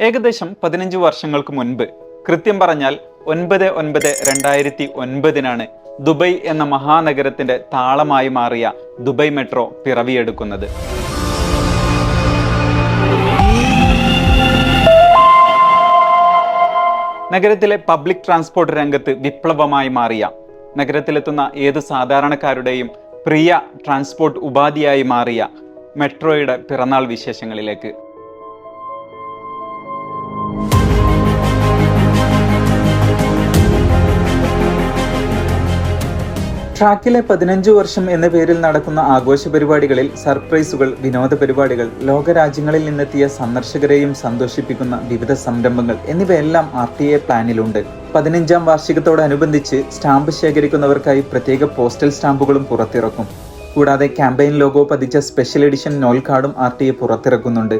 ഏകദേശം പതിനഞ്ച് വർഷങ്ങൾക്ക് മുൻപ് കൃത്യം പറഞ്ഞാൽ ഒൻപത് ഒൻപത് രണ്ടായിരത്തി ഒൻപതിനാണ് ദുബൈ എന്ന മഹാനഗരത്തിന്റെ താളമായി മാറിയ ദുബൈ മെട്രോ പിറവിയെടുക്കുന്നത്. നഗരത്തിലെ പബ്ലിക് ട്രാൻസ്പോർട്ട് രംഗത്ത് വിപ്ലവമായി മാറിയ നഗരത്തിലെത്തുന്ന ഏത് സാധാരണക്കാരുടെയും പ്രിയ ട്രാൻസ്പോർട്ട് ഉപാധിയായി മാറിയ മെട്രോയുടെ പിറന്നാൾ വിശേഷങ്ങളിലേക്ക്. ട്രാക്കിലെ പതിനഞ്ചു വർഷം എന്ന പേരിൽ നടക്കുന്ന ആഘോഷ പരിപാടികളിൽ സർപ്രൈസുകൾ വിനോദ പരിപാടികൾ ലോകരാജ്യങ്ങളിൽ നിന്നെത്തിയ സന്ദർശകരെയും സന്തോഷിപ്പിക്കുന്ന വിവിധ സംരംഭങ്ങൾ എന്നിവയെല്ലാം ആർ ടി എ പ്ലാനിലുണ്ട്. പതിനഞ്ചാം വാർഷികത്തോടനുബന്ധിച്ച് സ്റ്റാമ്പ് ശേഖരിക്കുന്നവർക്കായി പ്രത്യേക പോസ്റ്റൽ സ്റ്റാമ്പുകളും പുറത്തിറക്കും. കൂടാതെ ക്യാമ്പയിൻ ലോഗോ പതിച്ച സ്പെഷ്യൽ എഡിഷൻ നോൽ കാർഡും ആർ ടി എ പുറത്തിറക്കുന്നുണ്ട്.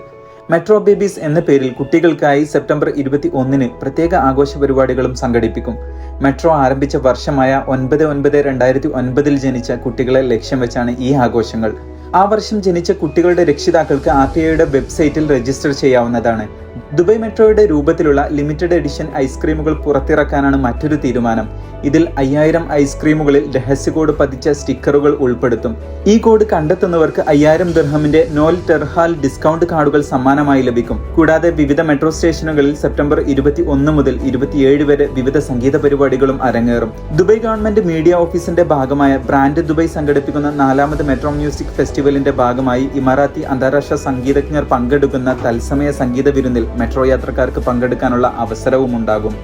മെട്രോ ബേബീസ് എന്ന പേരിൽ കുട്ടികൾക്കായി സെപ്റ്റംബർ ഇരുപത്തി ഒന്നിന് പ്രത്യേക ആഘോഷ പരിപാടികളും സംഘടിപ്പിക്കും. മെട്രോ ആരംഭിച്ച വർഷമായ ഒൻപത് ഒൻപത് രണ്ടായിരത്തി ഒൻപതിൽ ജനിച്ച കുട്ടികളെ ലക്ഷ്യം വെച്ചാണ് ഈ ആഘോഷങ്ങൾ. ആ വർഷം ജനിച്ച കുട്ടികളുടെ രക്ഷിതാക്കൾക്ക് ആർ ടി ഐയുടെ വെബ്സൈറ്റിൽ രജിസ്റ്റർ ചെയ്യാവുന്നതാണ്. ദുബൈ മെട്രോയുടെ രൂപത്തിലുള്ള ലിമിറ്റഡ് എഡിഷൻ ഐസ്ക്രീമുകൾ പുറത്തിറക്കാനാണ് മറ്റൊരു തീരുമാനം. ഇതിൽ അയ്യായിരം ഐസ്ക്രീമുകളിൽ രഹസ്യ കോഡ് പതിച്ച സ്റ്റിക്കറുകൾ ഉൾപ്പെടുത്തും. ഈ കോഡ് കണ്ടെത്തുന്നവർക്ക് അയ്യായിരം ദർഹമിന്റെ നോൽ ടെർഹാൽ ഡിസ്കൗണ്ട് കാർഡുകൾ സമ്മാനമായി ലഭിക്കും. കൂടാതെ വിവിധ മെട്രോ സ്റ്റേഷനുകളിൽ സെപ്റ്റംബർ ഇരുപത്തി ഒന്ന് മുതൽ ഇരുപത്തിയേഴ് വരെ വിവിധ സംഗീത പരിപാടികളും അരങ്ങേറും. ദുബൈ ഗവൺമെന്റ് മീഡിയ ഓഫീസിന്റെ ഭാഗമായ ബ്രാൻഡ് ദുബൈ സംഘടിപ്പിക്കുന്ന നാലാമത് മെട്രോ മ്യൂസിക് ഫെസ്റ്റിവലിന്റെ ഭാഗമായി ഇമാറാത്തി അന്താരാഷ്ട്ര സംഗീതജ്ഞർ പങ്കെടുക്കുന്ന തത്സമയ സംഗീത വിരുന്നിൽ മെട്രോ യാത്രക്കാർക്ക് പങ്കെടുക്കാനുള്ള അവസരവും ഉണ്ടാകും